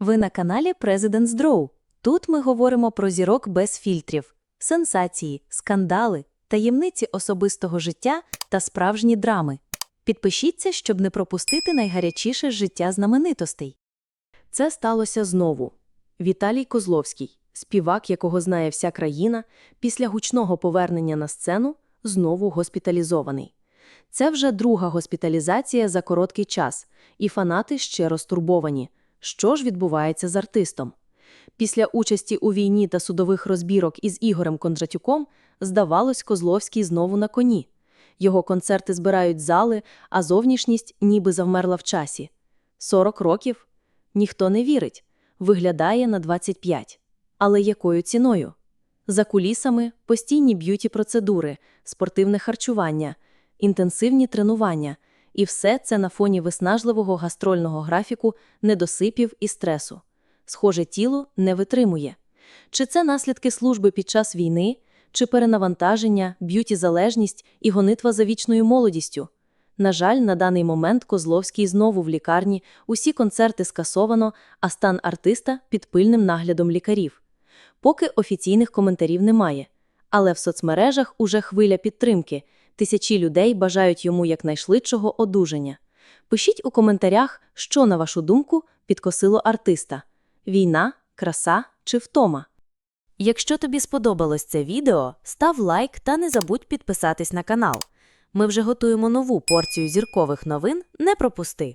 Ви на каналі President's Draw. Тут ми говоримо про зірок без фільтрів, сенсації, скандали, таємниці особистого життя та справжні драми. Підпишіться, щоб не пропустити найгарячіше життя знаменитостей. Це сталося знову. Віталій Козловський, співак, якого знає вся країна, після гучного повернення на сцену знову госпіталізований. Це вже друга госпіталізація за короткий час, і фанати ще розтурбовані. Що ж відбувається з артистом? Після участі у війні та судових розбірок із Ігорем Кондратюком, здавалось, Козловський знову на коні. Його концерти збирають зали, а зовнішність ніби завмерла в часі. 40 років? Ніхто не вірить. Виглядає на 25. Але якою ціною? За кулісами постійні б'юті-процедури, спортивне харчування, інтенсивні тренування. І все це на фоні виснажливого гастрольного графіку, недосипів і стресу. Схоже, тіло не витримує. Чи це наслідки служби під час війни, чи перенавантаження, б'юті-залежність і гонитва за вічною молодістю? На жаль, на даний момент Козловський знову в лікарні, усі концерти скасовано, а стан артиста під пильним наглядом лікарів. Поки офіційних коментарів немає. Але в соцмережах уже хвиля підтримки. Тисячі людей бажають йому якнайшвидшого одужання. Пишіть у коментарях, що, на вашу думку, підкосило артиста – війна, краса чи втома. Якщо тобі сподобалось це відео, став лайк та не забудь підписатись на канал. Ми вже готуємо нову порцію зіркових новин, не пропусти!